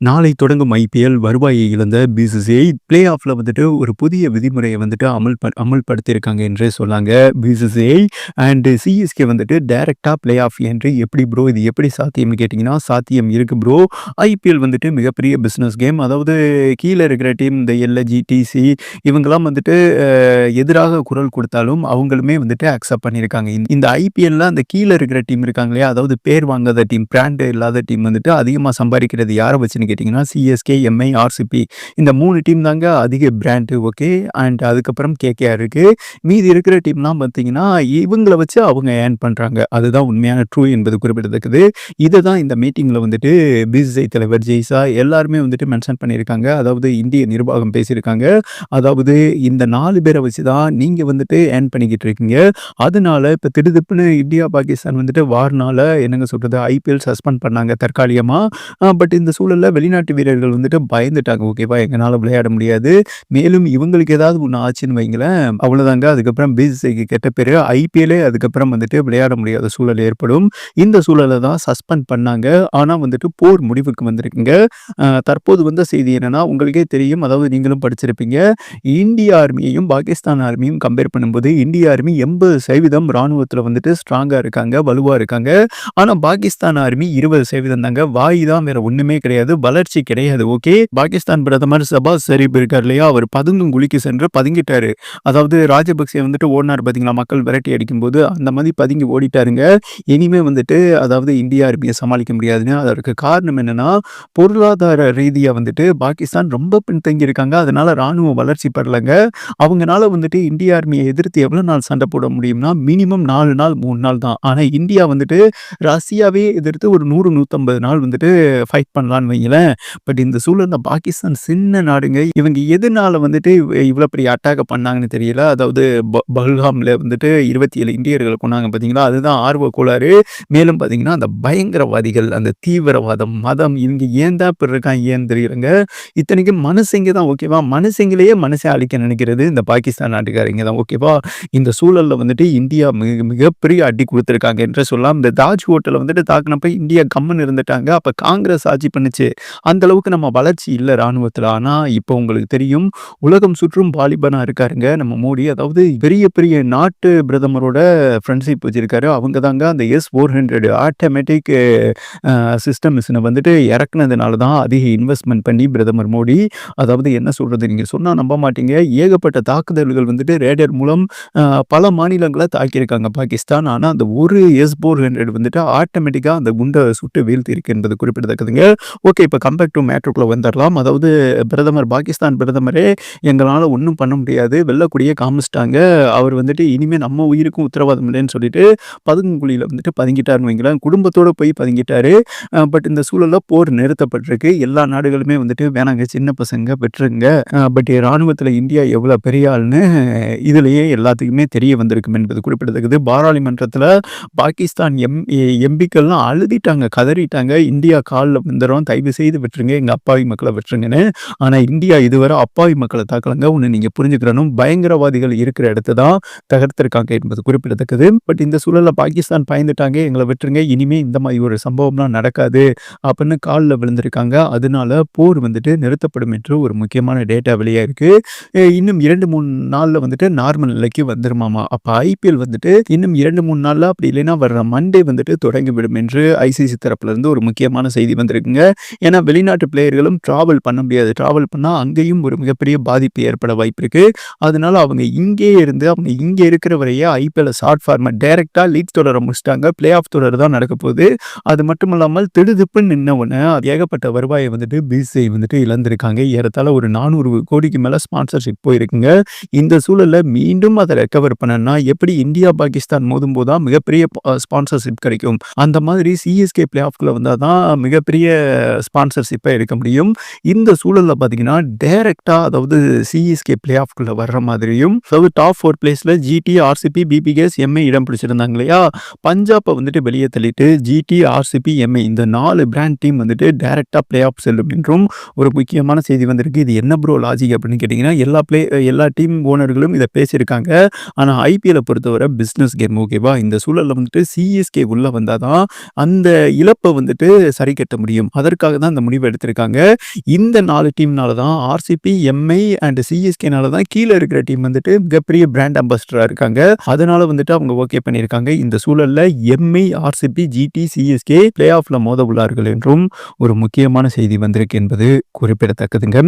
நாளை தொடங்கும் ஐபிஎல் வருவாயை இழந்த பிசிசிஐ பிளே ஆஃப்ல வந்துட்டு ஒரு புதிய விதிமுறையை வந்துட்டு அமல் அமல்படுத்தியிருக்காங்க என்றே சொன்னாங்க பிசிசிஐ அண்ட் சிஎஸ்கே வந்துட்டு டைரக்டா பிளே ஆஃப் என்று எப்படி ப்ரோ இது எப்படி சாத்தியம்னு கேட்டிங்கன்னா சாத்தியம் இருக்கு ப்ரோ ஐபிஎல் வந்துட்டு மிகப்பெரிய பிஸ்னஸ் கேம் அதாவது கீழே இருக்கிற டீம் இந்த எல்ஐஜி டிசி இவங்கெல்லாம் வந்துட்டு எதிராக குரல் கொடுத்தாலும் அவங்களுமே வந்துட்டு அக்செப்ட் பண்ணியிருக்காங்க. இந்த- இந்த ஐபிஎல்ல அந்த கீழே இருக்கிற டீம் இருக்காங்க இல்லையா? அதாவது பேர் வாங்காத டீம் பிராண்டு இல்லாத டீம் வந்துட்டு அதிகமாக சம்பாதிக்கிறது யாரை கேட்டிங்கன்னா சிஎஸ்கே எம்ஐ ஆர்சிபி இந்த மூணு டீம் தாங்க அதிக பிராண்டு ஓகே அண்ட் அதுக்கப்புறம் கேகேஆர் இருக்குது மீதி இருக்கிற டீம்லாம் பார்த்தீங்கன்னா இவங்களை வச்சு அவங்க ஏர்ன் பண்ணுறாங்க அதுதான் உண்மையான ட்ரூ என்பது குறிப்பிடத்தக்கது. இதை தான் இந்த மீட்டிங்கில் வந்துட்டு பிசிஐ தலைவர் ஜெய்சா எல்லாருமே வந்துட்டு மென்ஷன் பண்ணியிருக்காங்க. அதாவது இந்திய நிர்வாகம் பேசியிருக்காங்க. அதாவது இந்த நாலு பேரை வச்சு தான் நீங்கள் வந்துட்டு ஏர்ன் பண்ணிக்கிட்டு இருக்கீங்க. அதனால இப்போ திடுதிப்புன்னு இந்தியா பாகிஸ்தான் வந்துட்டு வார்னால என்னங்க சொல்கிறது ஐபிஎல் சஸ்பெண்ட் பண்ணாங்க தற்காலிகமாக பட் இந்த சூழலில் வெளிநாட்டு வீரர்கள் வந்துட்டு பயந்துட்டாங்க. ஓகேவா எங்களால் விளையாட முடியாது. மேலும் இவங்களுக்கு ஏதாவது ஒன்று ஆச்சுன்னு வைங்களேன் அவ்வளோதாங்க அதுக்கப்புறம் பிசிசிக்கு கெட்ட பேர். ஐபிஎல்லே அதுக்கப்புறம் வந்துட்டு விளையாட முடியாத சூழல் ஏற்படும். இந்த சூழலை தான் சஸ்பெண்ட் பண்ணாங்க. ஆனால் வந்துட்டு போர் முடிவுக்கு வந்திருக்குங்க. தற்போது வந்த செய்தி என்னன்னா உங்களுக்கே தெரியும். அதாவது நீங்களும் படிச்சிருப்பீங்க. இந்திய ஆர்மியையும் பாகிஸ்தான் ஆர்மியும் கம்பேர் பண்ணும்போது இந்திய ஆர்மி எண்பது சதவீதம் ராணுவத்தில் வந்துட்டு ஸ்ட்ராங்காக இருக்காங்க வலுவாக இருக்காங்க. ஆனால் பாகிஸ்தான் ஆர்மி இருபது சதவீதம் தாங்க. வாய் தான் வேற ஒன்றுமே கிடையாது. வளர்ச்சி கிடையாது ஓகே? பாகிஸ்தான் பிரதமர் சபாஸ் ஷரீப் இருக்கார் இல்லையா? அவர் பதுங்கும் குழிக்கு சென்று பதுங்கிட்டாரு. அதாவது ராஜபக்சே வந்துட்டு ஓடினார் பார்த்தீங்களா மக்கள் விரட்டி அடிக்கும்போது அந்த மாதிரி பதுங்கி ஓடிட்டாருங்க. இனிமே வந்துட்டு அதாவது இந்திய ஆர்மியை சமாளிக்க முடியாதுன்னு அதற்கு காரணம் என்னன்னா பொருளாதார ரீதியாக வந்துட்டு பாகிஸ்தான் ரொம்ப பின்தங்கி இருக்காங்க. அதனால ராணுவ வளர்ச்சி பெறலைங்க அவங்கனால வந்துட்டு இந்திய ஆர்மியை எதிர்த்து எவ்வளோ நாள் சண்டை போட முடியும்னா மினிமம் நாலு நாள் மூணு நாள் தான். ஆனால் இந்தியா வந்துட்டு ரஷ்யாவே எதிர்த்து ஒரு நூறு நூற்றம்பது நாள் வந்துட்டு ஃபைட் பண்ணலான்னு வைங்களேன். பட் இந்த சூழலில் பாகிஸ்தான் சின்ன நாடுங்க. இவங்க எதனால வந்துட்டு இவ்வளோ பெரிய அட்டாக் பண்ணாங்கன்னு தெரியல. அதாவது ப- பல்காமில் வந்துட்டு இருபத்தி ஏழு இந்தியர்களை கொண்டாங்க பார்த்தீங்களா அதுதான் ஆர்வ கோளாறு. மேலும் பார்த்தீங்கன்னா அந்த பயங்கரவாதிகள் அந்த தீவிரவாதம் மதம் இவங்க ஏன் தான் இப்படி இருக்காங்க ஏன் தெரியலங்க? இத்தனைக்கும் மனுஷங்க தான் ஓகேவா மனுஷங்களையே மனசை அழிக்க நினைக்கிறது இந்த பாகிஸ்தான் நாட்டுக்காரங்க தான் ஓகேவா இந்த சூழலில் வந்துட்டு இந்தியா மிக மிகப்பெரிய அடி கொடுத்துருக்காங்க என்று சொல்லலாம். இந்த தாஜ் ஹோட்டலில் வந்துட்டு தாக்குனப்ப இந்தியா கம்மன் இருந்துட்டாங்க. அப்போ காங்கிரஸ் ஆட்சி பண்ணுச்சு. அந்த அளவுக்கு நம்ம வளர்ச்சி இல்லை ராணுவத்தில் ஆனால் இப்போ உங்களுக்கு தெரியும் உலகம் சுற்றும் பாலிபனாக இருக்காருங்க. நம்ம மோடி அதாவது பெரிய பெரிய நாட்டு பிரதமரோட ஃப்ரெண்ட்ஷிப் வச்சிருக்காரு. அவங்க தாங்க அந்த S four hundred automatic system மிஷினை வந்துட்டு இறக்குனதுனால தான் அதிக இன்வெஸ்ட்மெண்ட் பண்ணி பிரதமர் மோடி. அதாவது என்ன சொல்கிறது நீங்கள் சொன்னால் நம்ப மாட்டீங்க. ஏகப்பட்ட தாக்குதல்கள் வந்துட்டு ரேடர் மூலம் பல மாநிலங்களை தாக்கியிருக்காங்க பாகிஸ்தான். ஆனால் அந்த ஒரு எஸ் ஃபோர் ஹண்ட்ரட் வந்துட்டு ஆட்டோமேட்டிக்காக அந்த குண்டை சுட்டு வீழ்த்தி இருக்கு என்பது குறிப்பிடத்தக்கதுங்க. ஓகே இப்போ கம்பேக் டு மேட்ருக்குள்ளே வந்துடலாம் அதாவது பிரதமர் பாகிஸ்தான் பிரதமரே எங்களால் ஒன்றும் பண்ண முடியாது. வெள்ளக்கூடியே காமிச்சிட்டாங்க. அவர் வந்துட்டு இனிமேல் நம்ம உயிருக்கும் உத்தரவாதம் இல்லைன்னு சொல்லிட்டு பதுங்குழியில் வந்துட்டு பதுங்கிட்டாருன்னு வைங்களேன். குடும்பத்தோடு போய் பதுங்கிட்டாரு. பட் இந்த சூழலில் போர் நிறுத்தப்பட்டிருக்கு. எல்லா நாடுகளுமே வந்துட்டு வேணாங்க சின்ன பசங்க பெற்றுங்க பட் இராணுவத்தில் இந்தியா எவ்வளோ பெரிய ஆள்னு இதுலேயே எல்லாத்துக்குமே தெரிய வந்திருக்கும் என்பது குறிப்பிடத்தக்கது. பாராளுமன்றத்தில் பாகிஸ்தான் எம் எம்பிக்கள்லாம் அழுதிட்டாங்க கதறிட்டாங்க. இந்தியா காலில் வந்துடும் தயவு செய்து விட்டுருங்க எங்கள் அப்பாவி மக்களை விட்டுருங்கன்னு. ஆனால் இந்தியா இதுவரை அப்பாவி மக்களை தாக்கலங்க. ஒன்று நீங்கள் புரிஞ்சுக்கிறனும் பயங்கரவாதிகள் இருக்கிற இடத்த தான் தகர்த்திருக்காங்க என்பது குறிப்பிடத்தக்கது. பட் இந்த சூழலில் பாகிஸ்தான் பயந்துட்டாங்க எங்களை விட்டுருங்க. இனிமே இந்த மாதிரி ஒரு சம்பவம்லாம் நடக்காது அப்படின்னு காலில் விழுந்திருக்காங்க. அதனால போர் வந்துட்டு நிறுத்தப்படும் என்று ஒரு முக்கியமான டேட்டா வெளியாக இருக்குது இன்னும் இரண்டு மூணு நாளில் வந்துட்டு நார்மல் நிலைக்கு வந்துருமாமா? அப்போ ஐபிஎல் வந்துட்டு இன்னும் இரண்டு மூணு நாளில் அப்படி இல்லைன்னா வர்ற மண்டே வந்துட்டு தொடங்கிவிடும் என்று ஐசிசி தரப்புலேருந்து ஒரு முக்கியமான செய்தி வந்திருக்குங்க. ஏன்னா வெளிநாட்டு பிளேயர்களும் ட்ராவல் பண்ண முடியாது. ட்ராவல் பண்ணால் அங்கேயும் ஒரு மிகப்பெரிய பாதிப்பு ஏற்பட வாய்ப்பு இருக்குது அதனால அவங்க இங்கே இருந்து அவங்க இங்கே இருக்கிற வரையே ஐபிஎல் ஷார்ட் ஃபார்மட் டைரெக்டாக லீக் தொடர முடிச்சிட்டாங்க. பிளே ஆஃப் தொடர் தான் நடக்க போகுது. அது மட்டும் இல்லாமல் திடுதிப்புன்னு நின்ன உடனே அது ஏகப்பட்ட வருவாயை வந்துட்டு பிசிஐ வந்துட்டு இழந்திருக்காங்க. ஏறத்தாழ ஒரு நானூறு கோடிக்கு மேலே ஸ்பான்சர்ஷிப் போயிருக்குங்க. இந்த சூழலில் மீண்டும் அதை ரெக்கவர் பண்ணனா எப்படி இந்தியா பாகிஸ்தான் மோதும் போது தான் மிகப்பெரிய ஸ்பான்சர்ஷிப் கிடைக்கும்? அந்த மாதிரி சிஎஸ்கே பிளே ஆஃப்ல வந்தால் தான் மிகப்பெரிய ஸ்பான்சர்ஷிப்பை எடுக்க முடியும். இந்த சூழலில் பார்த்தீங்கன்னா டைரெக்டாக அதாவது சிஎஸ்கே பிளே ஆஃப்குள்ளே வர்ற மாதிரியும் அதாவது டாப் ஃபோர் பிளேஸில் ஜிடி ஆர்சிபி பிபிகேஸ் எம்ஐ இடம் பிடிச்சிருந்தாங்க இல்லையா? பஞ்சாப்பை வந்துட்டு வெளியே தள்ளிட்டு ஜிடி ஆர்சிபி எம்ஐ இந்த நாலு பிராண்ட் டீம் வந்துட்டு டைரெக்டாக பிளே ஆஃப் செல்லும் என்றும் ஒரு முக்கியமான செய்தி வந்திருக்கு. இது என்ன ப்ரோ லாஜிக் அப்படின்னு கேட்டிங்கன்னா எல்லா பிளே எல்லா டீம் ஓனர்களும் இதை பேசியிருக்காங்க. ஆனால் ஐபிஎல்லை பொறுத்தவரை பிஸ்னஸ் கேம் ஓகேவா இந்த சூழலில் வந்துட்டு சிஎஸ்கே உள்ளே வந்தால் தான் அந்த இழப்பை வந்துட்டு சரி கட்ட முடியும். அதற்காக தான் தான் இந்த முடிவு எடுத்திருக்காங்க. இந்த நாலு டீம்னால தான் ஆர்சிபி, எம்ஐ அண்ட் சிஎஸ்கேனால தான் கீழே இருக்கிற டீம் வந்துட்டு மிகப்பெரிய பிராண்ட் அம்பாசிடரா இருக்காங்க. அதனால வந்துட்டு அவங்க ஓகே பண்ணியிருக்காங்க. இந்த சூழல்ல MI, RCB, GT, CSK play ஆஃப்ல மோத உள்ளார்கள் என்றும் ஒரு முக்கியமான செய்தி வந்திருக்கு என்பது குறிப்பிடத்தக்கதுங்க.